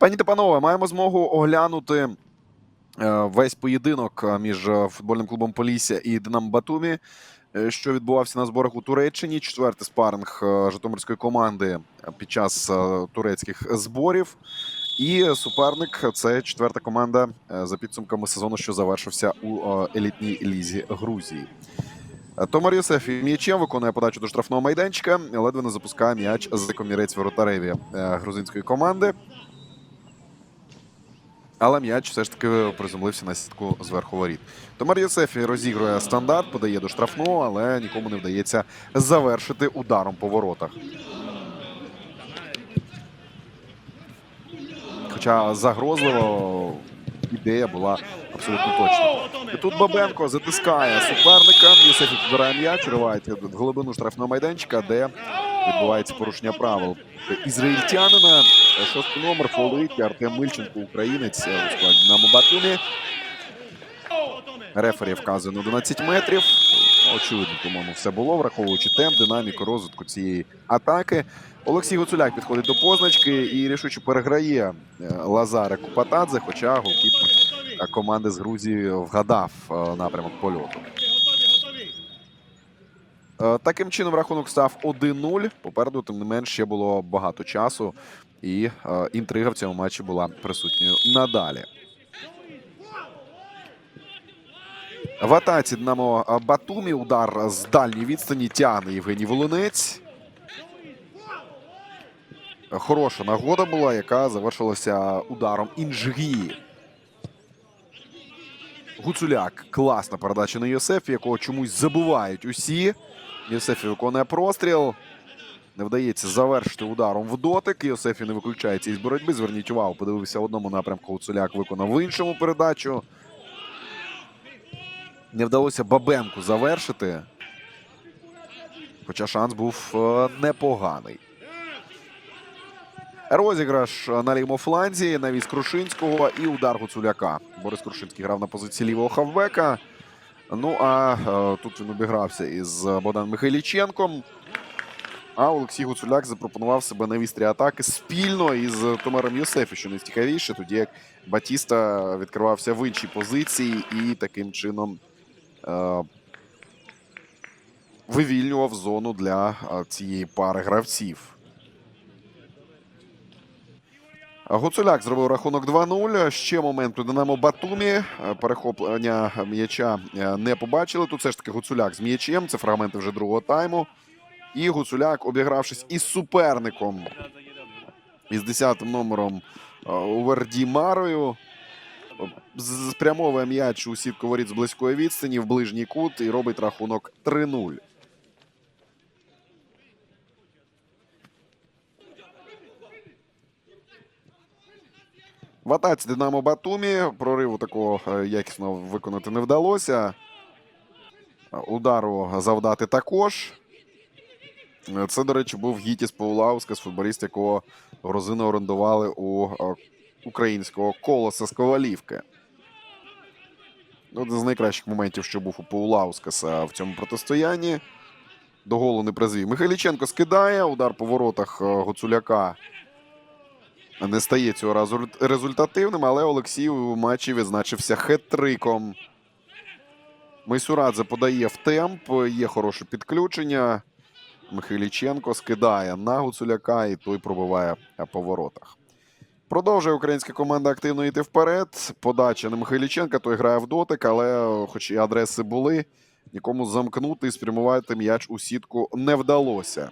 Пані та панове, маємо змогу оглянути е, весь поєдинок е, між е, футбольним клубом Полісся і Динамо Батумі, що відбувався на зборах у Туреччині. Четвертий спаринг Житомирської команди під час турецьких зборів. І суперник це четверта команда за підсумками сезону, що завершився у елітній лізі Грузії. Томар Йосеф м'ячем виконує подачу до штрафного майданчика, ледве не запускає м'яч з комірець воротареві грузинської команди. Але м'яч все ж таки приземлився на сітку зверху воріт. Томар Йосефі розігрує стандарт, подає до штрафного, але нікому не вдається завершити ударом по воротах. Хоча загрозлива ідея була абсолютно точна. І тут Бабенко затискає суперника. Йосефі підбирає м'яч, ривається в глибину штрафного майданчика, де відбувається порушення правил. Ізраїльтянина, шостий номер, фолить Артем Мильченко, українець е, у складі Динамо Батумі. Рефері вказує на 11 метрів. Очевидно, по-моєму, все було, враховуючи темп, динаміку розвитку цієї атаки. Олексій Гуцуляк підходить до позначки і рішуче переграє е, Лазаре Купатадзе, хоча голкіпер е, команди з Грузії вгадав е, напрямок польоту. Е, Таким чином рахунок став 1-0. Попереду, тим не менш, ще було багато часу, і е, інтрига в цьому матчі була присутньою надалі. В атаці Динамо Батумі удар з дальньої відстані тягне Євгеній Волонець. Хороша нагода була, яка завершилася ударом Інжгі. Гуцуляк. Класна передача на Йосефі, якого чомусь забувають усі. Йосефі виконує простріл. Не вдається завершити ударом в дотик. Йосефі не виключається із боротьби. Зверніть увагу, подивився в одному напрямку. Гуцуляк виконав в іншому передачу. Не вдалося Бабенку завершити. Хоча шанс був е, непоганий. Розіграш на лівому фланзі, навіс Крушинського і удар Гуцуляка. Борис Крушинський грав на позиції лівого хавбека. Ну а е, тут він обігрався із Богданом Михайліченком. А Олексій Гуцуляк запропонував себе на вістрі атаки спільно із Томаром Йосефі, що найцікавіше, тоді як Батіста відкривався в іншій позиції і таким чином е, вивільнював зону для е, цієї пари гравців. Гуцуляк зробив рахунок 2-0. Ще момент у Динамо Батумі. Е, Перехоплення м'яча е, не побачили. Тут все ж таки Гуцуляк з м'ячем. Це фрагменти вже другого тайму. І Гуцуляк, обігравшись із суперником, із 10-м номером е, Уверді Марою, спрямовує м'яч у сітку воріт з близької відстані в ближній кут і робить рахунок 3-0. В атаці Динамо Батумі прориву такого е, якісно виконати не вдалося. Удару завдати також. Це, до речі, був Гітіс Паулаускас, футболіст, якого грузини орендували у е, українського колоса з Ковалівки. Один з найкращих моментів, що був у Паулаускаса в цьому протистоянні. До голу не призвів. Михайліченко скидає. Удар по воротах е, Гуцуляка не стає цього разу результативним, але Олексій у матчі відзначився хет-триком. Мейсурадзе подає в темп, є хороше підключення. Михайліченко скидає на Гуцуляка, і той пробиває по воротах. Продовжує українська команда активно йти вперед. Подача на Михайліченка, той грає в дотик, але, хоч і адреси були, нікому замкнути і спрямувати м'яч у сітку не вдалося.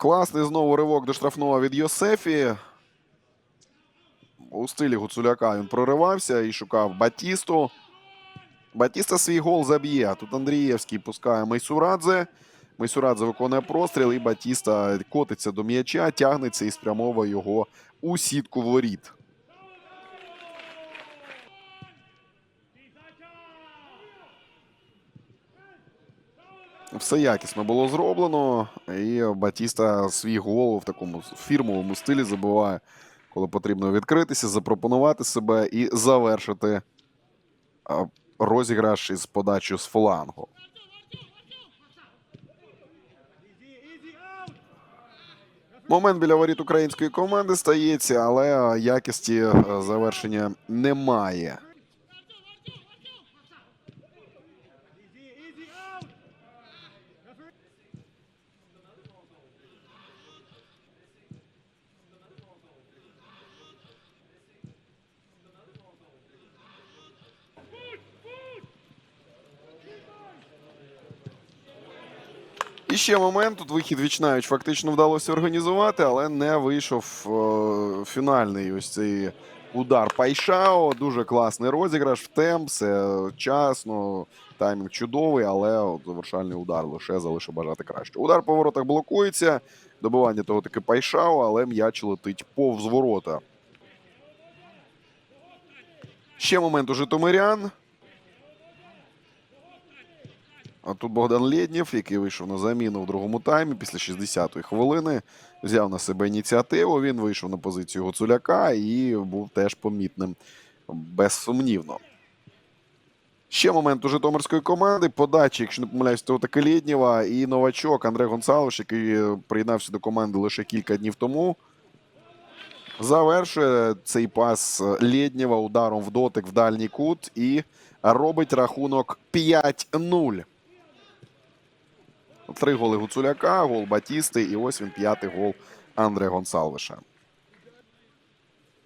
Класний знову ривок до штрафного від Йосефі. У стилі Гуцуляка він проривався і шукав Батісту. Батіста свій гол заб'є. Тут Андрієвський пускає Майсурадзе. Майсурадзе виконує простріл, і Батіста котиться до м'яча, тягнеться і спрямовує його у сітку воріт. Все якісно було зроблено. І Батіста свій гол в такому фірмовому стилі забуває, коли потрібно відкритися, запропонувати себе і завершити розіграш із подачі з флангу. Момент біля воріт української команди стається, але якісті е, завершення немає. І ще момент. Тут вихід вічнають фактично вдалося організувати, але не вийшов е, фінальний ось цей удар Пайшао. Дуже класний розіграш в темп, все часно, таймінг чудовий, але от завершальний удар лише залишив бажати краще. Удар по воротах блокується. Добивання того таки Пайшао, але м'яч летить повз ворота. Ще момент у Житомирян. А тут Богдан Лєднєв, який вийшов на заміну в другому таймі після 60-ї хвилини, взяв на себе ініціативу. Він вийшов на позицію Гуцуляка і був теж помітним безсумнівно. Ще момент у Житомирської команди. Подачі, якщо не помиляюсь, того таки Лєднєва і новачок Андрей Гонсалович, який приєднався до команди лише кілька днів тому. Завершує цей пас Лєднєва ударом в дотик в дальній кут і робить рахунок 5-0. Три голи Гуцуляка, гол Батісти, і ось він п'ятий гол Андрея Гонсалвиша.